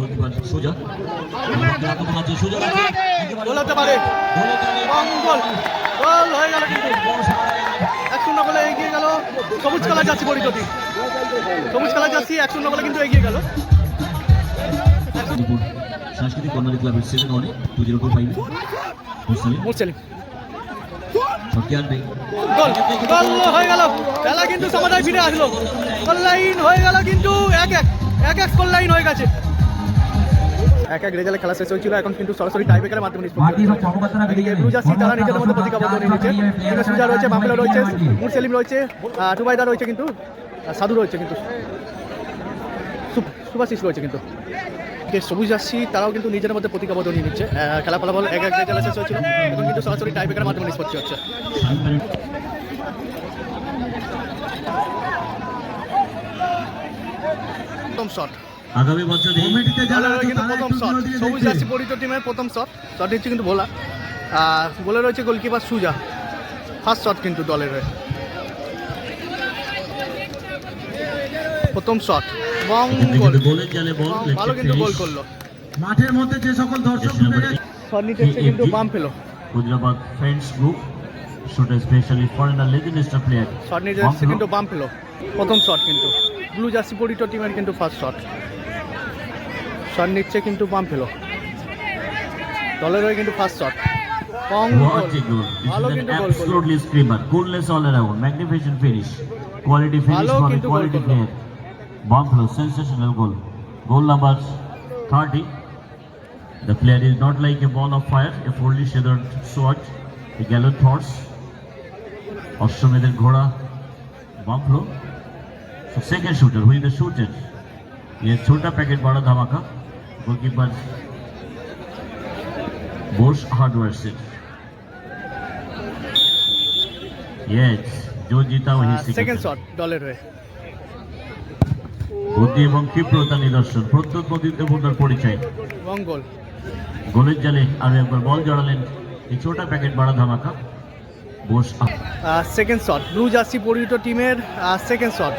হতে পারে সুজা পারে। গোল হয়ে গেল এক শূন্য গোলে এগিয়ে গেল। সবুজ কালার যাচ্ছি পরিচতি। সবুজ কালার যাচ্ছি এক শূন্য গোলে কিন্তু এগিয়ে গেল। সাংস্কৃতিক কর্নারি ক্লাবের সেভেন ওয়ানে টু জিরো ফোর ফাইভে মুরসেলিম গোল। গোল হয়ে গেল। খেলা কিন্তু সমাধায় ফিরে আসলো। গোল লাইন হয়ে গেল কিন্তু এক এক। এক এক গোল লাইন হয়ে গেছে। এক এক রেজাল্টে খেলা শেষ হয়েছিল। এখন কিন্তু সরাসরি টাই ব্রেকারের মাধ্যমে তারা নিজেদের মধ্যে প্রতিজ্ঞাবদ্ধ রয়েছে। রয়েছে মুরসেলিম রয়েছে আহ, টুবাইদা রয়েছে কিন্তু আর সাধু রয়েছে কিন্তু। সু- সুভাশিস রয়েছে কিন্তু। যে সবুজ জার্সি তারাও কিন্তু নিজের মধ্যে প্রতিজ্ঞাবদ্ধ নিয়ে নিচ্ছে। খেলা ফলাফল এক এক রেজাল্টে শেষ হয়েছিল এখন কিন্তু সরাসরি টাই ব্রেকারের মাধ্যমে নিষ্পত্তি হচ্ছে। প্রথম শট আগামী বছর কিন্তু প্রথম শট সবুজ। পরিচিত টিমের প্রথম শট শট নিচ্ছে কিন্তু ভোলা আর গোলে রয়েছে গোলকিপার সুজা। ফার্স্ট শট কিন্তু দলের হয়ে। প্রথম শট মঙ্গল ভালো কিন্তু গোল করল। মাঠের মধ্যে যে সকল দর্শক কিন্তু বাম পেল। Hujrabad friends group shoot specially for the legendary player Soni jersey কিন্তু বাম পেল। প্রথম শট কিন্তু। ব্লু জার্সি পরিটো টিমের কিন্তু ফার্স্ট শট সনি নিচ্ছে কিন্তু বাম পেল। দলের হয়ে কিন্তু ফার্স্ট শট ভালো কিন্তু গোল করল। Absolutely screamer goalless all around magnificent finish quality finish for quality player Buffalo, sensational goal. Goal number 30. The player is not like a ball of fire, a fully feathered sword, a gallant horse. অশ্বমেধের ঘোড়া বাম্পলো So second shooter, who is the shooter? ये छोटा packet बड़ा धमाका goalkeeper Bose hardware से yes जो जीता वही সেকেন্ড সিকেন্ড শট দলের হয়ে বুদ্ধি এবং ক্ষিপ্রতা নিদর্শন প্রত্যেক প্রতিদ্বন্দ্বীর পরিচয়। এবং গোল গোলের জালে আরও একবার বল জড়ালেন এই ছোটা প্যাকেট বাড়া ধামাকা Bose second shot blue jersey পরিচিত টিমের সেকেন্ড শট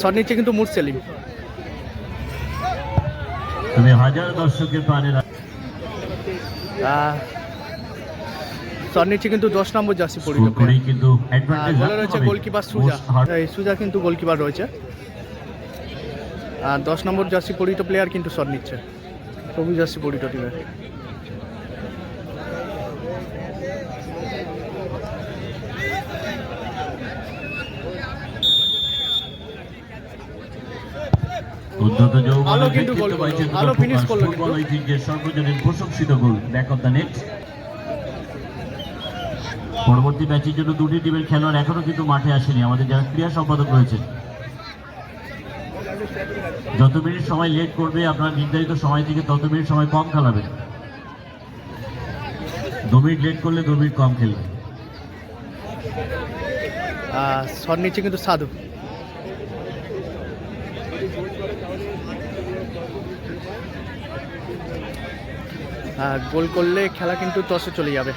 শট নিচ্ছে কিন্তু মুরসেলিম তুমি হাজার দর্শকের প্রাণের শট নিচ্ছে কিন্তু দশ নম্বর জার্সি করেই কিন্তু অ্যাডভান্টেজ রয়েছে গোলকিপার সুজা। এই সুজা কিন্তু গোলকিপার রয়েছে। আর দশ নম্বর জার্সি পরিচিত প্লেয়ার কিন্তু শট নিচ্ছে। সবুজ জার্সি পরিচিত টিমের উদ্ধত ভালো কিন্তু গোল finish প্রকাশ। করল কিন্তু। সর্বজনীন প্রশংসিত goal back of the net. পরবর্তী ম্যাচের জন্য দুটি টিমের খেলোয়াড় এখনও কিন্তু মাঠে আসেনি। আমাদের যারা ক্রীড়া সম্পাদক রয়েছেন। যত মিনিট সময় লেট করবে, আপনার নির্ধারিত সময় থেকে তত মিনিট সময় কম খেলাবেন। দু মিনিট লেট করলে দু মিনিট কম খেলবে কিন্তু সাধু। গোল করলে খেলা কিন্তু টসে চলে যাবে।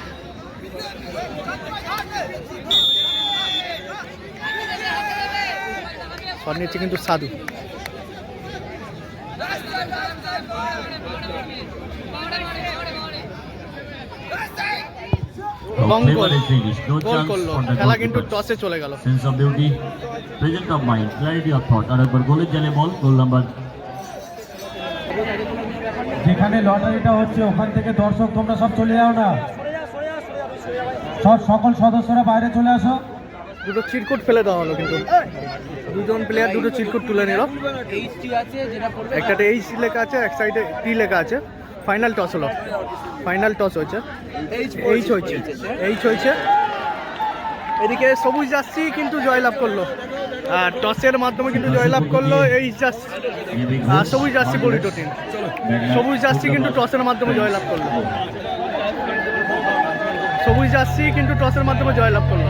শট নিচ্ছে কিন্তু সাধু। গোল করল। খেলা কিন্তু টসে চলে গেল। Sense of beauty present of mind clarity of thought আর একবার গোলের জালে বল গোল নাম্বার যেখানে লটারিটা হচ্ছে ওখান থেকে দর্শক তোমরা সব চলে যাও না। সব সকল সদস্যরা বাইরে চলে আসো। দুটো চিরকুট ফেলে দেওয়া হলো কিন্তু। দুজন প্লেয়ার দুটো চিরকুট তুলে নিল। একটাতে এইচ লেখা আছে এক সাইডে টি লেখা আছে। ফাইনাল টস হলো। ফাইনাল টস হয়েছে। এইচ হয়েছে এইচ হয়েছে। এদিকে সবুজ জার্সি কিন্তু জয়লাভ করল। আর টসের মাধ্যমে কিন্তু জয়লাভ করল এইচ জার্সি আর সবুজ জার্সি পরিত টিম। সবুজ জার্সি কিন্তু টসের মাধ্যমে জয়লাভ করল। সবুজ জার্সি কিন্তু টসের মাধ্যমে জয়লাভ করল